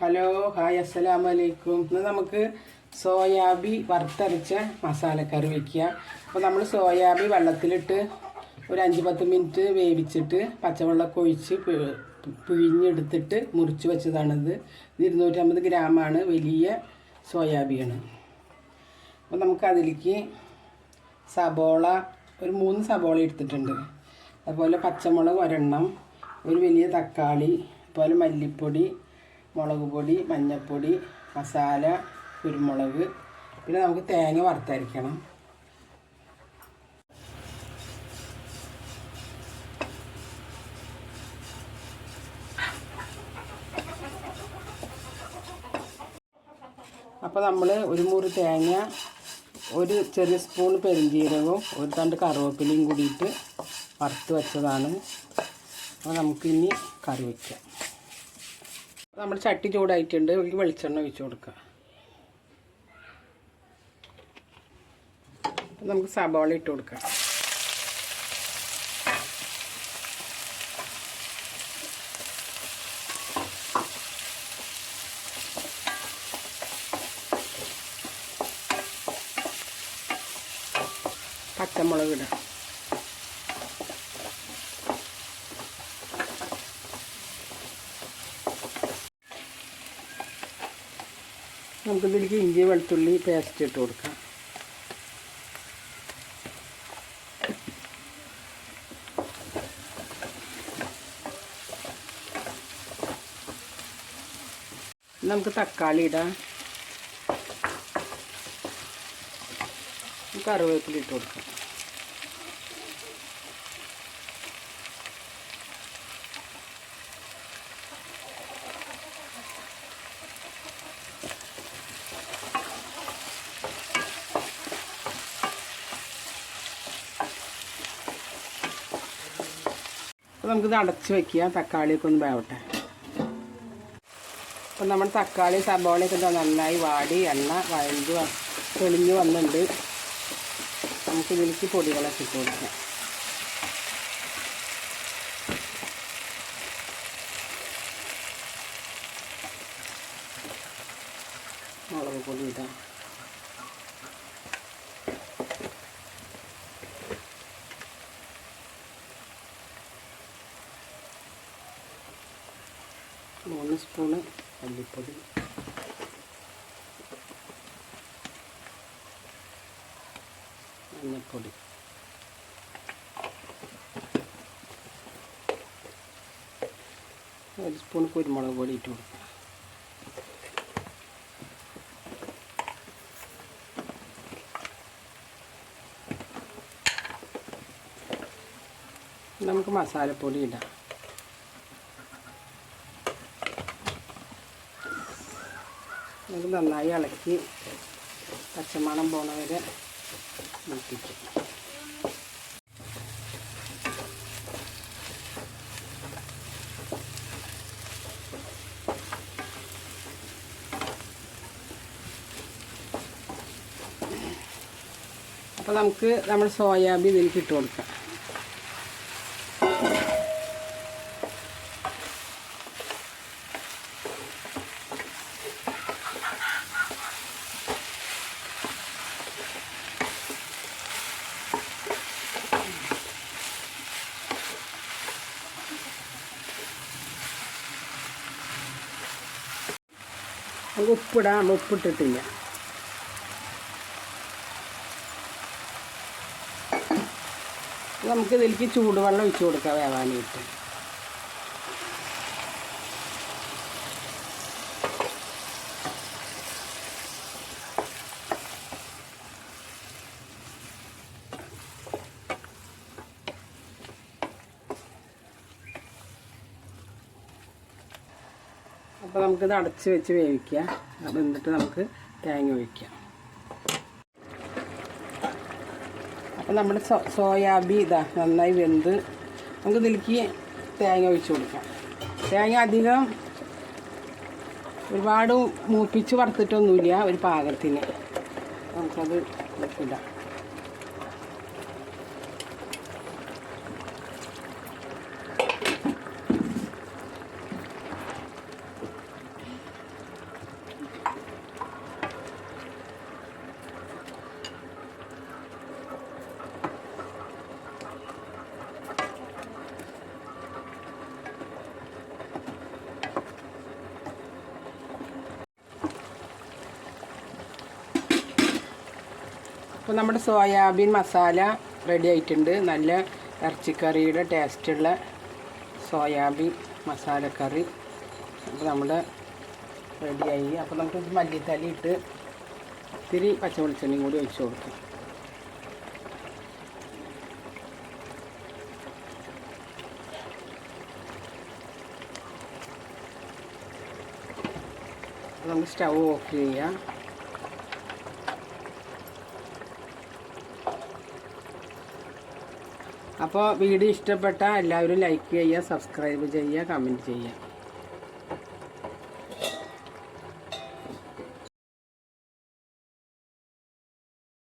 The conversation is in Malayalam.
ഹലോ ഹായ് അസ്സലാമു അലൈക്കും ഇന്ന് നമുക്ക് സോയാബി വറുത്തരച്ച മസാലക്കറി വയ്ക്കുക അപ്പോൾ നമ്മൾ സോയാബി വെള്ളത്തിലിട്ട് ഒരു അഞ്ച് പത്ത് മിനിറ്റ് വേവിച്ചിട്ട് പച്ചവെള്ളമൊക്കെ ഒഴിച്ച് പിഴിഞ്ഞെടുത്തിട്ട് മുറിച്ച് വെച്ചതാണിത്. ഇത് ഇരുന്നൂറ്റമ്പത് ഗ്രാമാണ് വലിയ സോയാബിയാണ്. അപ്പോൾ നമുക്ക് അതിലേക്ക് സബോള ഒരു മൂന്ന് സബോള എടുത്തിട്ടുണ്ട്. അതുപോലെ പച്ചമുളക് ഒരെണ്ണം ഒരു വലിയ തക്കാളി അതുപോലെ മല്ലിപ്പൊടി മുളക് പൊടി മഞ്ഞൾപ്പൊടി മസാല കുരുമുളക്. പിന്നെ നമുക്ക് തേങ്ങ വറുത്തരയ്ക്കണം അപ്പോൾ നമ്മൾ ഒരു മുറി തേങ്ങ ഒരു ചെറിയ സ്പൂൺ പെരുംജീരകവും ഒരു തണ്ട് കറിവേപ്പിലയും കൂടിയിട്ട് വറുത്ത് വെച്ചതാണ്. അപ്പോൾ നമുക്കിനി കറി വയ്ക്കാം നമ്മൾ ചട്ടി ചൂടായിട്ടുണ്ട്. ഒരു വെളിച്ചെണ്ണ ഒഴിച്ച് കൊടുക്കുക. നമുക്ക് സവാള ഇട്ട് കൊടുക്കാം. പച്ചമുളക് ഇടാം. നമുക്കിതിലേക്ക് ഇഞ്ചി വെളുത്തുള്ളി പേസ്റ്റ് ഇട്ട് കൊടുക്കാം. നമുക്ക് തക്കാളി ഇടാം. കറിവേപ്പില ഇട്ട് കൊടുക്കാം. അപ്പോൾ നമുക്കിത് അടച്ച് വെക്കുക. തക്കാളിയൊക്കെ ഒന്ന് വേവട്ടെ. അപ്പം നമ്മൾ തക്കാളി സബോളയൊക്കെ എന്താ നന്നായി വാടി. എണ്ണ വഴഞ്ഞ് തെളിഞ്ഞു വന്നിട്ടുണ്ട്. നമുക്ക് ഇതിലേക്ക് പൊടികളൊക്കെ ഇട്ട് കൊടുക്കാം. മുളക് പൊടി ഇടാം. മൂന്ന് സ്പൂണ് മല്ലിപ്പൊടി. മഞ്ഞൾപ്പൊടി ഒരു സ്പൂൺ കുരുമുളക് പൊടി ഇട്ട് കൊടുക്കുക നമുക്ക് മസാലപ്പൊടി ഇടാം. നമുക്ക് നന്നായി ഇളക്കി പച്ചമണം പോണ വരെ അപ്പോൾ നമുക്ക് നമ്മൾ സോയാബീൻ ഇതിൽ ഇട്ട് കൊടുക്കാം. നമുക്ക് ഉപ്പിടാം ഉപ്പിട്ടിട്ടില്ല. നമുക്ക് ഇതിലേക്ക് ചൂടുവെള്ളം ഒഴിച്ചു കൊടുക്കാം വേവാനായിട്ട്. അപ്പോൾ നമുക്കിത് അടച്ച് വെച്ച് വേവിക്കുക അപ്പോൾ എന്നിട്ട് നമുക്ക് തേങ്ങ ഒഴിക്കാം. അപ്പോൾ നമ്മുടെ സോ സോയാബി ഇതാ നന്നായി വെന്ത് നമുക്ക് ഇതിലേക്ക് തേങ്ങ ഒഴിച്ച് കൊടുക്കാം. തേങ്ങ അധികം ഒരുപാട് മൂപ്പിച്ച് വറുത്തിട്ടൊന്നുമില്ല ഒരു പാകത്തിന്. നമുക്കത് ഇടാം അപ്പോൾ നമ്മുടെ സോയാബീൻ മസാല റെഡി ആയിട്ടുണ്ട്. നല്ല ഇറച്ചിക്കറിയുടെ ടേസ്റ്റുള്ള സോയാബീൻ മസാലക്കറി. അപ്പോൾ നമ്മുടെ റെഡിയായി അപ്പോൾ നമുക്ക് മല്ലിത്തലി ഇട്ട് ഇത്തിരി പച്ച വെളിച്ചെണ്ണയും കൂടി ഒഴിച്ചു കൊടുക്കും. നമുക്ക് സ്റ്റൗ ഓഫ് ചെയ്യാം. അപ്പോൾ വീഡിയോ ഇഷ്ടപ്പെട്ട എല്ലാവരും ലൈക്ക് ചെയ്യുക സബ്സ്ക്രൈബ് ചെയ്യുക കമന്റ് ചെയ്യുക.